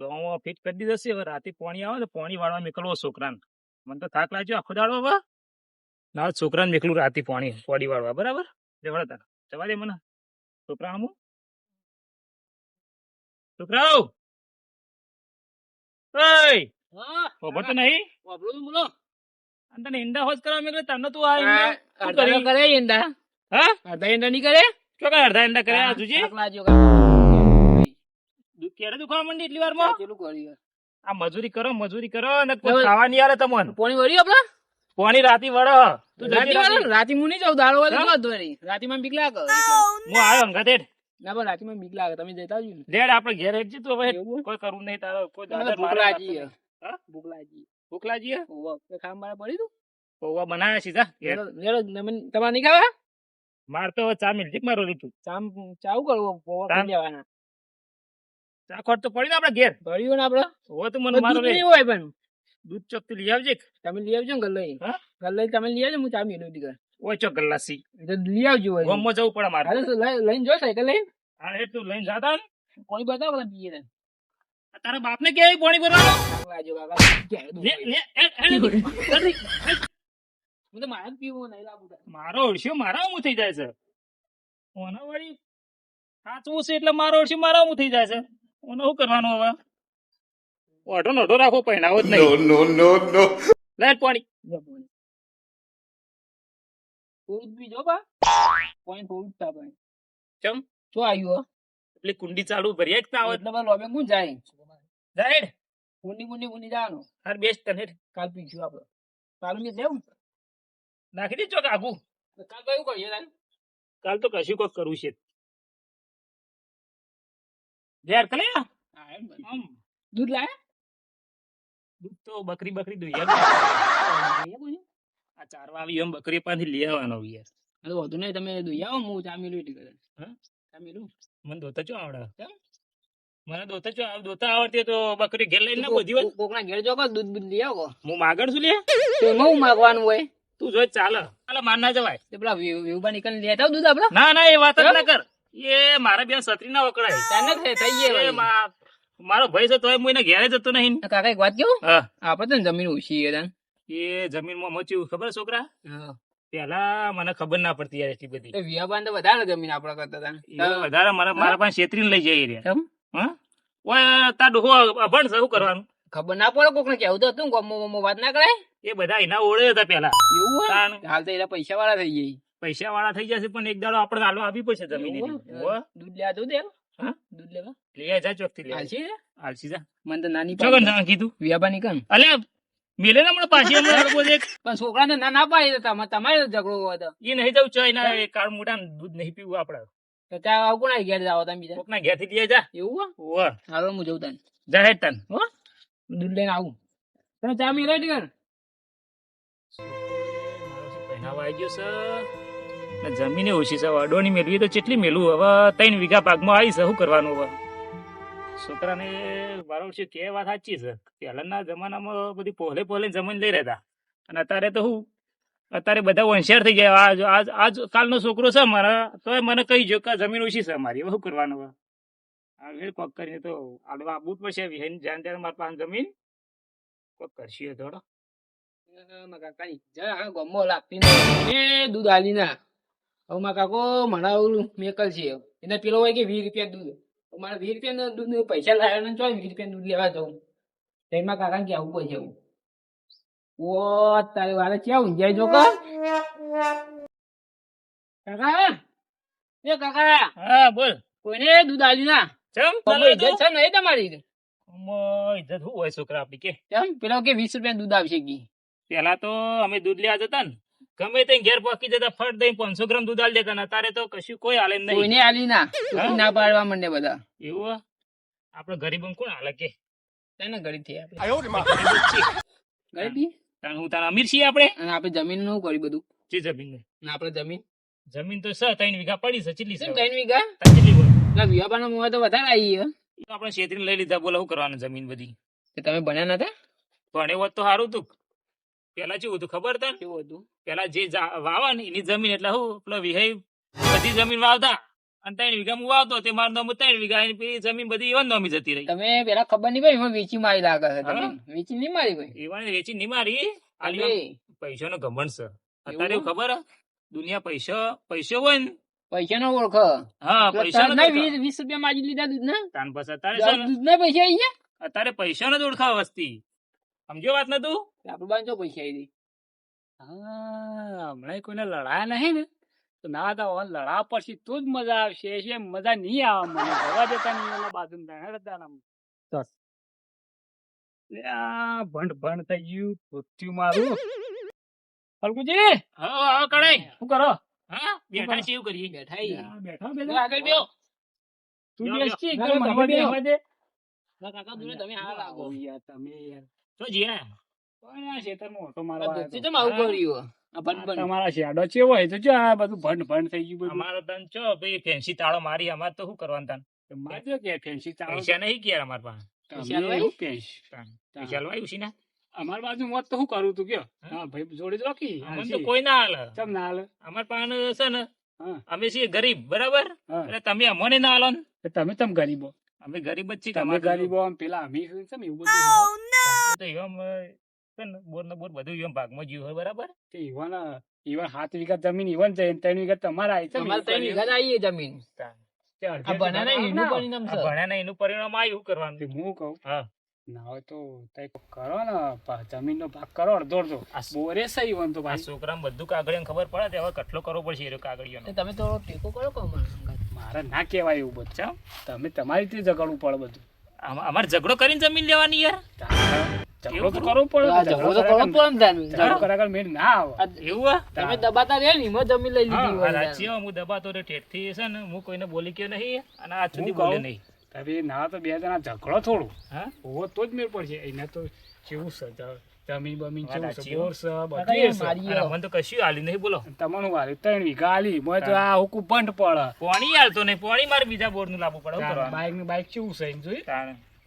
દોમાં fit કરી દીધો છે. હવે રાતે પાણી આવે તો પાણી વાળવા નીકળવો છોકરાને. મને તો થાક લાગ્યો આખો દાડો હવે. ના છોકરાને નીકળું રાતે પાણી પાણી વાળવા બરાબર? જવા તાર. જવા દે મને. છોકરા હું છોકરાઓ ખબર તો નહીં અને તને ઈંડા હોજ કરવા મેં તને તું આ કરે? ઈંડા હા? અડધા ઈંડા નહીં કરે? કરે અડધા ઈંડા કરે જોજે થાક દુખવા મંડી એટલી વારમાં? પેલું કર્યું આ મજૂરી કરો મજૂરી કરો અને કોઈ ખાવા નહીં આલે તમને. પોણી વળી આપડે? પોણી રાતી વળો. તું રાતી. વાળા? રાતી હું નહીં જાઉં દાળો વાળી હા? ધોરી રાતી માં બીક લાગે. હું આવ્યો અંગાતે ના પણ રાતી માં બીક લાગે. તમે જતા આવજો લેડ આપણે ઘેર હેડજે તું હવે કોઈ કરવું નહીં તારો. કોઈ દાદા ભૂખ મારે લાગી હા? ભૂખ લાગી. ભૂખ લાગી હે? ઓવા ખાવા મારે પડી તું? પૌવા બનાવ્યા સીધા ઘેર. લેડો- તમારે નહીં ખાવા? માર તો ચા મિલજી મારો લીધું. ચામ ચાવું કરવું પોવા ખાઈ લેવાના. ચા ખોટ તો પડી ને આપડે ઘેર. પડ્યું ને આપડે? હવે તો મને મારો નહીં હોય પણ. દૂધ ચોકથી લઈ આવજે તમે લઈ આવજો ને હા? ગલ્લો તમે લઈ આવજો હું ચા મેલું દીકર ઓય ચોક ગલ્લાસી. તો લઈ આવજો હોય. ગોમમાં જવું પડે મારે. તો લઈને જો સાયકલ લઈને. હા એ તું લઈને જાતા ને. પાણી બતાવો બધા પીએ ને. તારા બાપને કેવી પાણી ભરવાનું હોય. તો મારો ઓળશ્યો મારા હું થઈ જાય છે. ઓના વળી સાચવું છે એટલે મારો ઓળશ્યો મારા હું થઈ જાય છે. શું કરવાનું હવે? ઓઢો નોઢો રાખો પહેણાવો જ નહીં. No no no, no. Light પાણી. લે પાણી. થોડું બા. પોઈન્ટ થોડું તા ભાઈ. ચમ શું આવ્યું હો? એટલે કુંડી ચાલુ ભરી એક તાવત એટલે લોબે હું જાય? જાય કુંડી કુંડી કુંડી જવાનું. હાર બેસ્ટ તને કાલ પીશું આપણે કાલ મેં લેવું? નાખી દે ચોક આગું કાલ કયું કરીએ કાલ તો કશું કોક કરવું છે. યાર કલે? દૂધ લાયા દૂધ તો બકરી બકરી દુઈ? આ ચારવા આવી એમ બકરી પાસેથી લઈ આવવાનો યાર. તો વધુ નહીં તમે દોઈ આવો હું ચા મેલું એટલે કરે હા? ચા મેલું મને દોતા ચો આવડે? કેમ? મને દોતા ચો આવ- દોતા આવડતી તો બકરી ઘેર લઈને ના બધી વાત કોક- કોકના ઘેર જો દૂધ બૂધ લઈ આવો. હું માગણ છું લે? તો હું માગવાનું હોય. તું જોઈ ચાલે. ચાલે માન ના જવાય. પેલા વીવબા નીકળીને લેતા દૂધ આપડે ના ના એ વાત જ ના કર. એ મારા બે છત્રી ના વકડાય તને થઈ. મા- મારો ભાઈ છે તોય હું એને ઘેરે જતો નહીં. કાકા એક વાત કેવું હા. આપડે તો જમીન ઉછી એ જમીનમાં મચ્યું ખબર છોકરા? પેલા મને ખબર ના પડતી યાર એટલી બધી. વિયાબાન તો વધારે જમીન આપડા કરતા હતા વધારે મારા મારા પાસે છેતરી લઈ જઈ રહ્યા. ઓય તાર ડોહો અભણ શું કરવાનું? ખબર ના પડે કોકને કેવું તો હતું ગમો વાત ના કરાય? એ બધા એના ઓળે હતા પેલા એવું હાલ તો એના પૈસા વાળા થઈ જાય પૈસા વાળા થઈ જશે પણ એક દાડો આપણે હાલો આપવી પડશે જમીન. દૂધ લેવા દઉં દે? હા? દૂધ લેવા? લઈ જા ચોકથી લઈ આય. હાલશી જા? મને તો નાની ચોકન જાણ કીધું. વિયાબા નીકળ અલ્યા મેલે ને હમણાં પાછી હમણાં લોકો પણ છોકરાને ના ના પાડી તો તમારે. તમારે ઝઘડો હોય એ નહીં જવું ચાય ના કાળ મોટા દૂધ નહીં પીવું આપડે તો ત્યાં આવું કોના ઘેર જાવ તમે બીજા? કોકના ઘેરથી લઈ જા. એવું હાલો હું જઉં તને. તન. હો? દૂધ લઈને આવું. તમે ચા મારો શું પહેરાવા આવી ગયો છે. ને જમીને ઓછી છે અડોની મેળવી તો ચેટલી મેલું હવે ત્રણ વીઘા પાકમાં આવી છે, શું કરવાનું હવે? છોકરાને મારો છે કે વાત સાચી છે, પહેલાના જમાનામાં બધી પોલે પહોલે જમીન લઈ રહેતા. અને અત્યારે તો હું, અત્યારે બધા હોશિયાર થઈ ગયા. આજ આજ આજ કાલનો છોકરો છે મારા તો મને કહી જો કે જમીન ઓછી છે અમારી. હવે શું કરવાનું હવે? વેળ કોક કરીને તો આડવા જ પડશે, વિહાઈને જાન ત્યારે મારા પાસે જમીન. કોક કરશીએ થોડો. કાકાની જરા આ ગમો લાગતી એ દૂધ આલી ના. હવે મારા કાકો મારા ઓલું મેકલ છે. એને પેલો હોય કે વીસ રૂપિયા દૂધ. મારે વીસ રૂપિયા દૂધ પૈસા લાવ્યા ને ચોય વીસ રૂપિયા દૂધ લેવા જવું તો એમાં કાકા કે આવું પડશે એવું. ઓ તારે વારે ક્યાં ઊંઝાય જો કાકા એ કાકા હા બોલ. કોઈને દૂધ આલી ના? ચમ તમે ઇજ્જત છે નહીં તમારી ઇજ્જત શું હોય છોકરા આપડી કે? કેમ પેલો કે વીસ રૂપિયા દૂધ આવશે કી? પેલા તો અમે દૂધ લેવા જતા ને. ગમે તે ઘેર પકી જતા ફટ દઈ પાંચસો ગ્રામ દૂધ આલ દેતા તારે તો કશું કોઈ હાલે નહીં. કોઈને આલી ના. ના પાડવા માંડે બધા. એવું આપડે ગરીબો કોણ હાલે કે? તને ગરીબ થઈ આપણે. ગરીબી તાણ હું તાણ અમીર છીએ આપણે? અને આપણે જમીનનું કરી બધું. ચી જમીન ને. આપણે જમીન. જમીન તો છ ત્રણ વીઘા પડી છે ચીલી છે? ત્રણ વીઘા? ચીલી બોલ? ના વિવાબાના મુવા તો વધારે આવી ગયો. આપણે શેત્રી લઈ લીધા બોલો શું કરવાનું જમીન બધી? તમે બન્યા નતા? ભણ્યો હોત તો સારું તું પેલા કેવું હતું ખબર તને? કેવું હતું? પેલા જે જા- વાવા ને એની જમીન એટલે શું પેલો વિહય બધી જમીન વાવતા. અને ત્રણ વીઘા હું વાવતો તે મારું નામ ત્રણ વીઘા એની પેલી જમીન બધી એવા નોમી જતી રહી. તમે પેલા ખબર નહીં ભાઈ એમાં વેચી મારી લાગે છે તમે હા? વેચી નહીં મારી ભાઈ એવાને વેચી નહીં મારી. ખાલી અરે, પૈસાનો ઘમંડ છે. અત્યારે એવું? એવું ખબર? હે? દુનિયા પૈસા પૈસો હોય ને. પૈસા નો ઓળખો. હા પૈસા નહીં, વીસ વીસ રૂપિયા માજી લીધા દૂધ ના તાન પછી અત્યારે છે ને, દૂધ ના પૈસા આવી ગયા? અત્યારે પૈસા જ ઓળખાવ વસ્તી. સમજો વાત ને તું તો પૈસા આવી હા હમણાં કોઈને લડાયા નહીં ને? તો ના તો હવે લડાવ પછી તું જ મજા આવશે. છે મજા નહીં આવે મને? જવા જતા નહીં એના બાજુ ભંડ ભંડ થઈ ગયું. પૃથ્વી મારું. ફલકુજી હા હા કડાઈ. શું કરો? હા બેઠા છે એવું કરીએ. બેઠા બેઠા. બેઠા આગળ બેહો. તું ના, કાકા તમે હારા લાગો યાર તમે યાર. તો. તમારા શેડો હોય તો જો આ બધું ભંડ ભંડ થઈ ગયું અમારો તન ચો ભાઈ ફેન્સી તાળો મારી અમાર તો શું કરવાનું તાન? મારજો કે ફેન્સી ચાલો પૈસા નહીં ગયા અમાર પાસે? પૈસા તમે લઈ? એવું કહેશ. તાન. પૈસા લવાયું છે ને અમાર બાજુ મોત તો શું કરું તું કયો? હા? ભાઈ જોડી રાખી. અમને તો કોઈ ના હાલ. ચમ ના હાલ? અમાર પાસે છે ને અમે છીએ ગરીબ બરાબર? એટલે તમે અમને ના હાલો ને? તમે તમ ગરીબો. અમે ગરીબ જ છીએ અમે ગરીબો આમ પેલા અમી છે એવું બધું તો એવા છે ને બોર ને બોર બધું એમ ભાગમાં જીવ હોય બરાબર? તે ઈવાના એવા સાત વીઘા જમીન ઈવન છે ને ત્રણ વીઘા તમારા આવી છે અમારે ત્રણ વીઘા આવી જમીન. તાન. તે અડધી આ બનાના અડધી એનું પરિણામ આ છે ભણ્યા એનું પરિણામ આવ્યું કરવાનું? હું કહું? હા. ના હોય તો તઈ કરો ને જમીનનો ભાગ કરો અડધો અડધો. આ સ- બોરે તો આ ભાઈ. છોકરાને બધું કાગળિયા ખબર પડે તે હવે કટલો કરવો પડશે એ કાગળિયાનો. તો તમે થોડો ટેકો કરો કે અમારા સંગાથ? મારે ના કહેવાય એવું બધું. તમે તમારી રીતે ઝઘડવું પડે બધું. આમ- અમારે ઝઘડો કરીને જમીન લેવાની યાર. ઝઘડો તો કરવો પડે. ઝઘડો તો કરવો પડે ને ઝઘડો કર્યા મેળ ના આવે. આ એવું? તમે દબાતા રહ્યા ને જમીન લઈ લીધી હું દબાતો રે ઠેઠથી છે ને હું કોઈને બોલી ગયો નહીં અને આજ સુધી બોલે નહીં. હવે ના તો બે જણા ઝઘડો થોડું. હા? હોવો તો જ મેળ પડશે. એને તો કેવું જ- જમીન બમીન કેવું છે બોર છે બધું એ છે મને તો કશું હાલ્યું નહીં બોલો. તમને વાળી ત્રણ વીઘા આલી. મોય તો આ હુકુ બંધ પડે. પોણી હાલતો નહીં પોણી મારે બીજા બોરનું લાવવું પડે? બાઈકની બાઈક કેવું છે એમ જોઈ.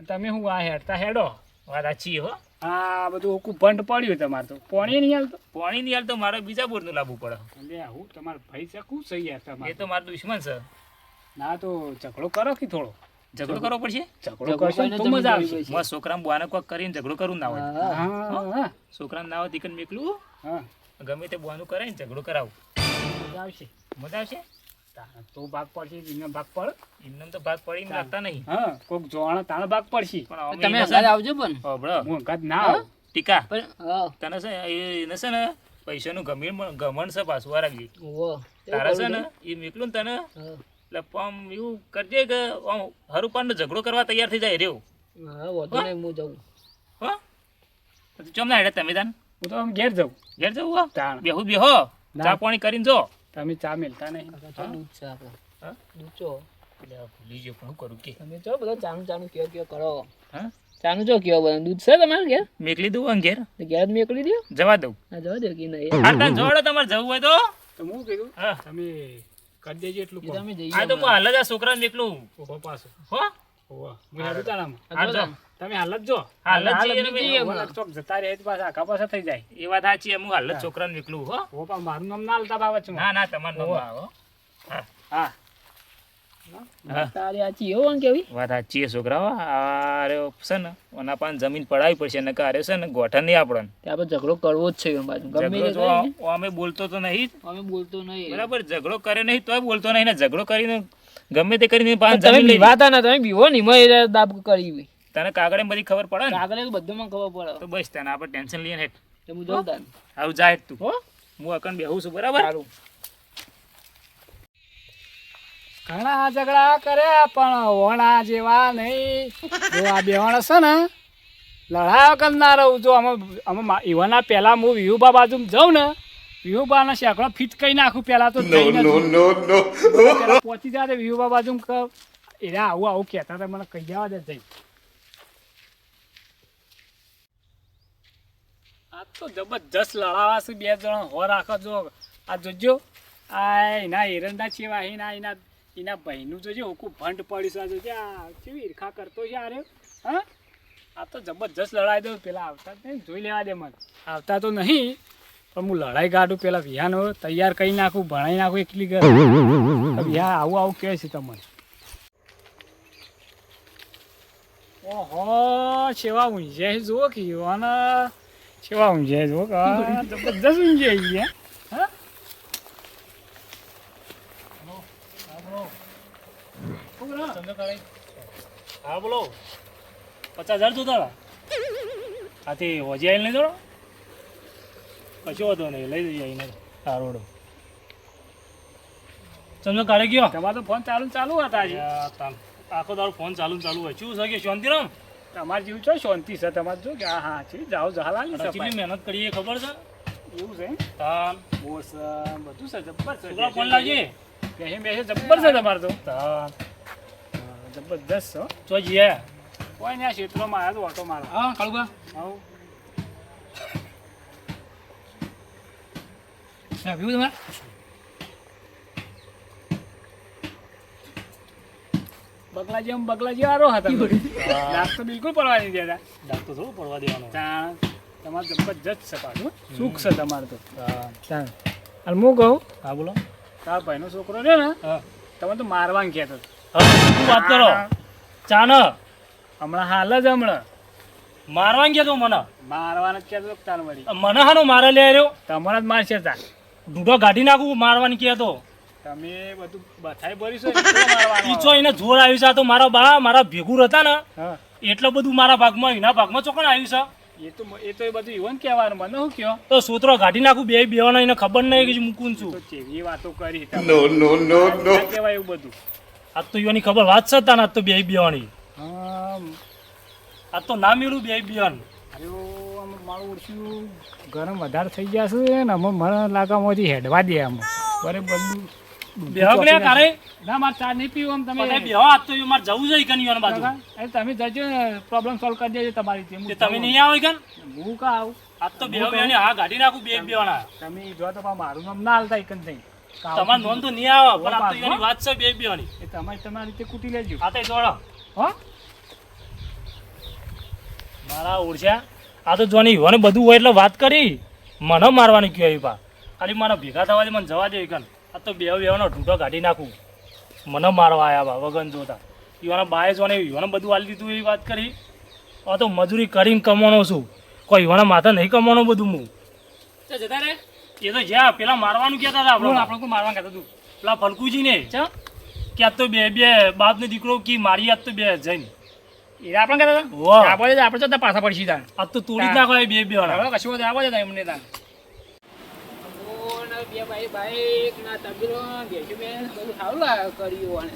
તમે હું આ હેડતા હેડો? વાત સાચી હો. આ બધું હુકુ બંધ પડ્યું તમારે તો. પોણી નહીં હાલતો પોણી નહીં હાલતો મારે બીજા બોરનું લાવવું પડે. એટલે આવું તમારે ભાઈ છે શું છે યાર એ તમારે તો મારો દુશ્મન છે. ના તો ઝઘડો કરો કે થોડો? ઝઘડો કરવો પડશે? ઝઘડો કરશો તો મજા આવશે. મારા છોકરાને બુઆને કોક કરીને ઝઘડો કરું ના હોય. છોકરાને ના હોય દીકન મેકલું ગમે તે બુઆનું કરે ને ઝઘડો કરાવું. મજા આવશે. મજા આવશે? તો ભાગ પડશે એમને ભાગ પડ. એમને તો ભાગ પડીને રાખતા નહીં. હા કોક જોવાના તાણે ભાગ પડશે. પણ તમે ને- આવજો પણ. હોભળો, હું અંગાત ના આવ. ટીકા. તને છે એ- એને છે ને પૈસાનું ગમીણ ગમણ છે પાછું ઓહો. તારા છે ને એ મેકલું ને તને. હા. એટલે આમ એવું કરજે કે આમ હરુપાનનો ઝઘડો કરવા તૈયાર થઈ જાય રેવું. હા વાંધો નહીં હું જાઉં. હો? પછી ચમ ના હેડે તમે તાન? હું તો આમ ઘેર જાઉં. ઘેર જવું હો? બેહુ બેહો. ચા પાણી કરીને જો. તમે ચા મેલતા નહીં. દૂધ છે આપણે હા? દૂધ ચો ભૂલી ગયો પણ કરું કે? તમે ચો બધો ચાનું ચાનું કયો કયો કરો. હા? ચાનું ચો કયો બધો. દૂધ છે તમારે ઘેર? મેકલી દઉં ઘેર ઘેર મેકલી દો જવા દઉં. જવા દઉં કે નહીં? હા જોડો તમારે જવું હોય તો. તો હું કીધું હા. તમે કરી દેજો એટલું એ તમે જઈએ આ તો હું હાલ જ આ છોકરાને મેકલું ઓહો પાછો. હો? ઓહો હું હેડું તારામાં. હા જો તમે હાલ જ. જો હાલ જ જઈએ ચોક જતા રહે તો પાછા આખા પાછા થઈ જાય. એ વાત સાચી હું હાલ જ છોકરાને મેકલું હો ઓ પણ મારું નામ ના હાલતા બાબતમાં. ના ના તમારું નામ આવો. હા. હા. તારે આ ચીયો વાંગ કેવી? વાત સાચી છે છોકરાઓ. આ છે ને ઓના પાન જમીન પડાવી પડશે ને કારે છે ને ગોઠા નહીં આપણને. તે આપણે ઝઘડો કરવો જ છે એમ બાજુ. ગમે ઝઘડો તે અમે બોલતો તો નહીં. અમે બોલતો નહીં. બરાબર ઝઘડો કરે નહીં તોય બોલતો નહીં ને ઝઘડો કરીને ગમે તે કરીને પાન જમીન લઈ બીવાતા ના તમે બીવો નહીં મેં દાબ કરી તને કાગળે બધી ખબર પડે ને? આગળ બધું મને ખબર પડે. તો બસ તને આપણે ટેન્શન લઈએ હેઠ. હું? જોઉં તાન આવું જાય તું. હો? હું અકન બેહું છું બરાબર? સારું. ઘણા ઝઘડા કર્યા પણ વણા જેવા નહીં. જો આ બેવાણા છે ને લડાયો કરનાર ના રહું જો અમે અમે ઈવાના પહેલા હું વિહુબા બાજુ જાઉં ને વિહુબાના શેકડો ફિટ કરી નાખું પહેલા તો પહોંચી જાય વિહુબા બાજુ એ આવું આવું કહેતા હતા મને કહી જવા દે જઈ આ તો જબરજસ્ત લડાવા છે બે જણ હો રાખો જો. આ જોજો. આ એના એરંડા છે એના એના એના ભાઈનું જોજો હુકું ભંડ પડી છે જોજે આ કેવી ઈર્ખા કરતો છે આરે હા? આ તો જબરજસ્ત લડાઈ દઉં, પેલા આવતા જ જોઈ લેવા દે મને. આવતા તો નહીં, પણ હું લડાઈ કાઢું, પેલા વિહાનો તૈયાર કરી નાખું, ભણાઈ નાખું એકલી ઘર. વિહા આવું આવું કહે છે તમને. ઓહો, સેવા ઊંઝે જુઓ કે યુવાના. સેવા ઊંઝે જુઓ જબરજસ્ત ઊંઝે આવી હે બોલો. પચાસ હજાર જોતા હતા આથી હોજી આવીને લઈ દો કશું વાંધો નહીં લઈ જઈએ આવીને. રોડો ચંદ્ર કાઢે ગયો? તમારો ફોન ચાલુ ચાલુ હતા આખો તારો ફોન ચાલુ ચાલુ હોય. શું છે કે શાંતિરામ? તમારે જેવું છો? શાંતિ છે તમારે જો કે હા હા છે. જાઓ જહાલાલી અને કેટલી મહેનત કરીએ ખબર છે? એવું છે? તાન. બોસ બધું છે જબ્બર છે. છોકરા ફોન લાગે? બેસે બેસે જબ્બર છે તમારે તો. તાન. જબરદસ્ત હો. તો જઈએ કોઈ ને આ ક્ષેત્રમાં આવ્યા તો ઓટો મારો. હા કાળુબા. આવું. હા વ્યૂ બગલા જેમ આમ જેવા આરો હતા. દાંત તો બિલકુલ પડવા નહીં દેતા. ડાક તો થોડું પડવા દેવાનો. ચાણ તમારે જબરજસ્ત છે પાછું સુખ છે તમારે તો. ચાણ અને હું કહું? હા બોલો. તારા ભાઈનો છોકરો છે ને તમે તો મારવાનું કહેતો હતો. હવે શું વાત કરો? ચાન હમણાં હાલ જ હમણાં. મારવા ગયા તો મને. મારવા જ કહેતો તાર વળી. મને હાનો મારે લઈ રહ્યો તમારા જ મારશે તા ઢૂંઢો કાઢી નાખું મારવાની કહેતો. તમે બધું બથાઈ ભરીશો ઈચો મારવાનું? ઈ એને જોર આવ્યું છે તો મારા બા મારા ભેગું હતા ને એટલો બધું મારા ભાગમાં એના ભાગમાં ચોકણ આવ્યું છે. એ તો એ તો એ બધું ઈવન કહેવાનું મને શું કયો? તો સૂત્રો ગાઢી નાખું બે બેવાનો એને ખબર નહીં કે મૂકું છું. એ વાતો કરી નો નો નો નો કહેવાય એવું બધું. આજ તો યોની ખબર વાત છે તાને આ તો બે બિયાણી. આ તો ના મેળું બે બિયાણ. મારું ઓછું ગરમ વધારે થઈ ગયા છે ને અમે મને લાગામાંથી હેડવા દે આમ. બરે બધું બેહક તારે? ના મારે ચા નહીં પીવું આમ તમે. બેહો આજ તો મારે જવું છે ઈકન બાજુ. તમે જજો પ્રોબ્લેમ સોલ્વ કરી દેજો તમારી. તમે નહીં આવો ઈકન હું કા આવું? આજ તો બેહો બેવાની હા ગાડી નાખું બે બેવાના તમે જો તો મારું નામ ના હાલતા એકન થઈ તમાર નોંધ તો નહીં આવે પણ આ તો એની વાત છે બે બેની. એ તમારે તમારી રીતે કૂટી લેજો. આ તો જોડો. હો? મારા ઓળખ્યા આ તો જોની હોને બધું હોય એટલે વાત કરી. મને મારવાની કહેવાય પા ખાલી મારા ભેગા થવા દે મને જવા દે કન આ તો બે બેવાનો ઢૂંઢો કાઢી નાખું. મને મારવા આવ્યા બા વગન જોતા. યુવાના બાએ જોને યુવાને બધું આલી દીધું એવી વાત કરી. આ તો મજૂરી કરીને કમાણો છું. કોઈ યુવાના માથા નહીં કમાણો બધું હું. જતા રે એ તો જ્યાં પેલા મારવાનું કહેતા હતા આપણે આપણે કોઈ મારવાનું કહેતા હતું પેલા ફલકુજી ને ચા કે આ તો બે બે બાપ ને દીકરો કી મારી આજ તો બે જઈને. એ આપણે કહેતા હતા? આપણે આપણે જતા પાછા પડીશું તાણ આ તો તોડી જ નાખો એ બે બે વાળા. હવે કશું આવો જતા એમને તાણ બે ભાઈ બાઈક ના તબેલો બેસી મેં બધું સારું કર્યું અને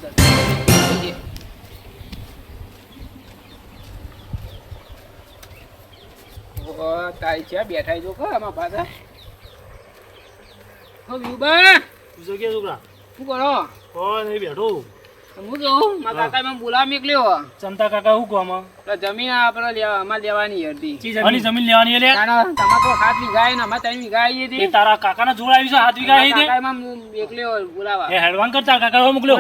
તારી છે બેઠા જો કા આમાં પાછા. હો વિભા તું કે છોકરા? શું કરો? કોઈ નહીં બેઠો હું કહું મારા કાકા બોલાવા મોકલ્યો. ચંતા કાકા શું કહો જમીન આપણે લેવા અમારે લેવાની હતી. આની જમીન લેવાની લે તારા તમારે તો સાત વીઘા ને અમારે ત્રણ વીઘા એ હતી તારા કાકાના જોડાવી છે હાથ વીઘા અહીં દે કાકા એમાં મોકલ્યો બોલાવા. એ હેડવાન કર તારા કાકા મોકલ્યો?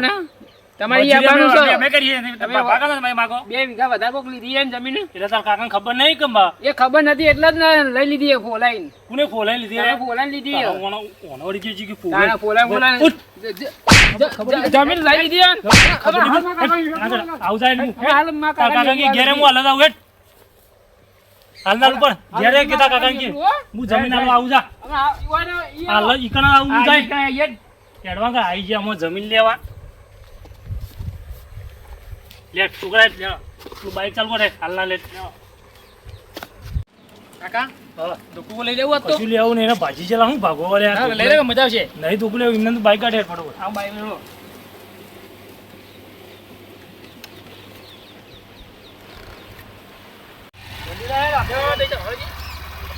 તમારી આવવાનું છે અમે કરીએ તમે બાપા તમે માગો. બે વીઘા વધારે કોક લીધી છે જમીન? એટલે તારા કાકાને ખબર નહીં કે એ ખબર નથી એટલે જ લઈ લીધી એ ફોલાઈને. કોને ફોલાઈ લીધી તારે રે? લીધી તારા ઓનો- ઓનો વળી કે કે તારે ફોલાઈ. ફોલાઈને ફોલાઈને ઉઠ. જ- જ- જ- જમીન લઈ લીધી છે ખબર નહીં, ઉઠ. ના કર, આવું જાય નહીં. હાલ મારા કાકા કે ઘેરે હું હાલત આવું હાલના ઉપર. ઘેરે કે કાકા કે હું. જમીન આલવા આવું જા. હવે આ- ઈવાનો- ઈ હાલ ઈકણ આવું જાય. ઈ કાંઈ હેડ. હેડવાન કર આઈ ગયા અમે જમીન લેવા. લે છોકરા લે. તું બાઈક ચાલુ કરે હાલના લે. કાકા હા. લઈ લેવું હતું કશું લેવું નહીં ભાજી ચલા હું ભાગો વળે લઈ લે મજા આવશે. નહીં દુકુ લેવું એમને બાઈક કાઢે ફટોફટ. આ બાઈક લેવો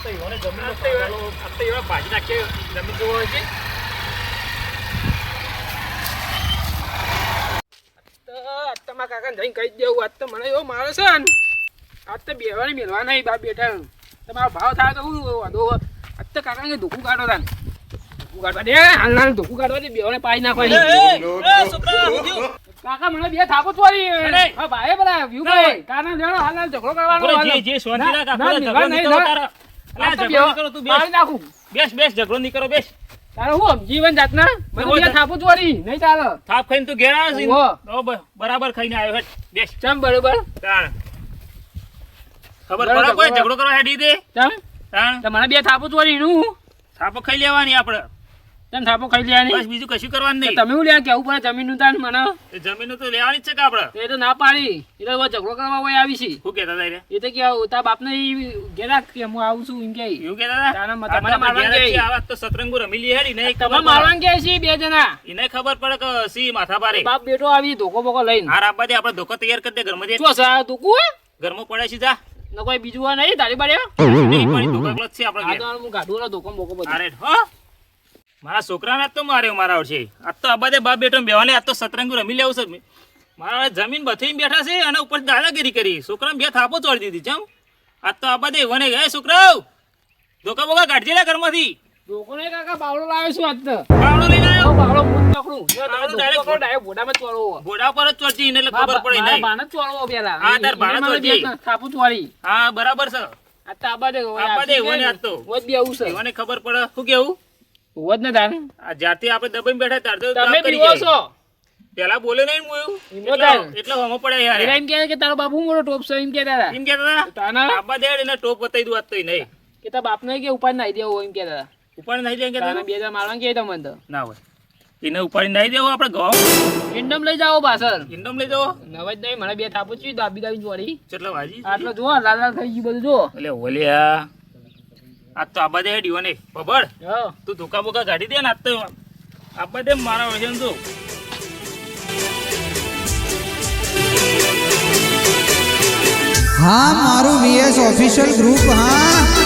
તો ઈવોને જમીનનો પાડેલો. તમારા કાકા જઈને કહી દેવું. આજ તો મને એવો મારે છે ને. આજ તો બેવાની મેળવા નહીં બા બેઠા તમારો ભાવ થાય તો શું વાંધો આજ તો કાકાને ધોકું કાઢો તાને. ધોકું કાઢવા દે. હાલના ધોકું કાઢવા દે. બેવાને પાઈ નાખવાની. કાકા મને બે થાપો ચોરી. હા ભાઈ પેલા વ્યૂ ભાઈ કાના લેવાનો હાલના ઝઘડો કરવાનો જે જે શાંતિ રાખ, ના, આખો ના, ઝઘડો નહીં, નીકળો તારા. અલા, આ તો ઝઘડો કરો, તું બેસ. નાખું. બેસ બેસ ઝઘડો નહીં કરો બેસ. તારે હું જીવન જાતના? મને થાપું વળી નહીં ચાલે. થાપ ખાઈને તું ઘેર બ- બરાબર ખાઈને આવ્યો હે બેસ. ચમ બરોબર. તાણ. ખબર પડે કોઈ. ઝઘડો કરવા હેડી દે? ચમ તાણ. તમારે બે થાપું ચોરી નું થાપો ખાઈ લેવાની આપણે. તમે થાપો ખાઈ લેવાની? બસ બીજું કશું કરવાનું નહીં. તમે હું કેવું પડે જમીનનું તાન મને? એ જમીન તો લેવાની જ છે કે આપણે? એ તો ના પાડી. એ તો ઝઘડો કરવા હોય આવી છે. શું કેતા તારે એ તો કે તાર બાપ ને ઘેરા કે હું આવું છું? એમ કે એવું કેતા તારા મત- મને મારવાનું કે? આ વાત તો સતરંગુ રમી લઈએ હેડી નહીં તમે મારવાનું કે છે બે જણા. એને ખબર પડે કે સી માથા પારે બાપ બેટો આવી ધોકો બોકો લઈને. આ રાબા દે આપણે ધોકો તૈયાર કરી દે ઘરમાં જે શું સા ધોકું? ઘરમાં પડે છે જા. ન કોઈ બીજું નહીં તારી બારે નહીં પડી ધોકો છે આપણે આ તો હું ગાડું ધોકો બોકો બધું. અરે હો. મારા છોકરાને તો માર્યો મારા છે આજ તો આ બધે બાપ બેઠો બેવાને આજ તો સતરંગ રમી લેવું છે. મારા જમીન બથી બેઠા છે અને ઉપર દાદાગીરી કરી. છોકરાને બે થાપો ચોડી દીધી ચમ. આજ તો આ બધે વને ગયા છોકરાઓ. ધોકા બોકા કાઢજે લે ઘરમાંથી. કાકા બાવળો લાવ્યો છું આજ તો. લઈને આવ્યો? બાવળો પકડું. ચોળવો. પર જ ચોરજી એને ખબર પડે નહીં. બાને ચોળવો પેલા. હા, તાર બાને હા બરાબર છે. આ તો આ આ આ તો. છે. ખબર પડે. શું કેવું? જ ને તારે. આ જાતે આપણે દબાઈને બેઠા ત્યારથી તો તમે પીવો છો. પેલા બોલે નહીં મોયું એટલો તાર. હમો પડે યાર. એરા એમ કહે કે તારો બાપુ મોટો ટોપ છે? એમ કહેતા હતા. એમ કહેતા હતા? તાના? બાપા દે એને ટોપ બતાઈ દઉં આજ તો નહીં. કે તારા બાપને કે ઉપાડ નાઈ દેવો એમ કહેતા હતા. ઉપાડ નાઈ દે કે તાના બે હજાર મારવાનું કે તમને તો. ના હોય. એને ઉપાડી નાઈ દેવો આપણે ઘઉં ઇન્ડમ લઈ જાઓ પાછળ. ઇન્ડમ લઈ જાઓ? નવાજ નહીં મને બે થાપું છે દાબી દાબી જોડી. કેટલા વાજી આટલો જો લાલ લાલ થઈ ગયું બધું જો એટલે ઓલિયા આજ તો આબા દે હેડ્યો ને. બબડ હા. તું ધોકા બોકા કાઢી દે ને આજ તો. આબા દે મારા વજન તો. હા મારું વીએસ ઓફિશિયલ ગ્રુપ હા.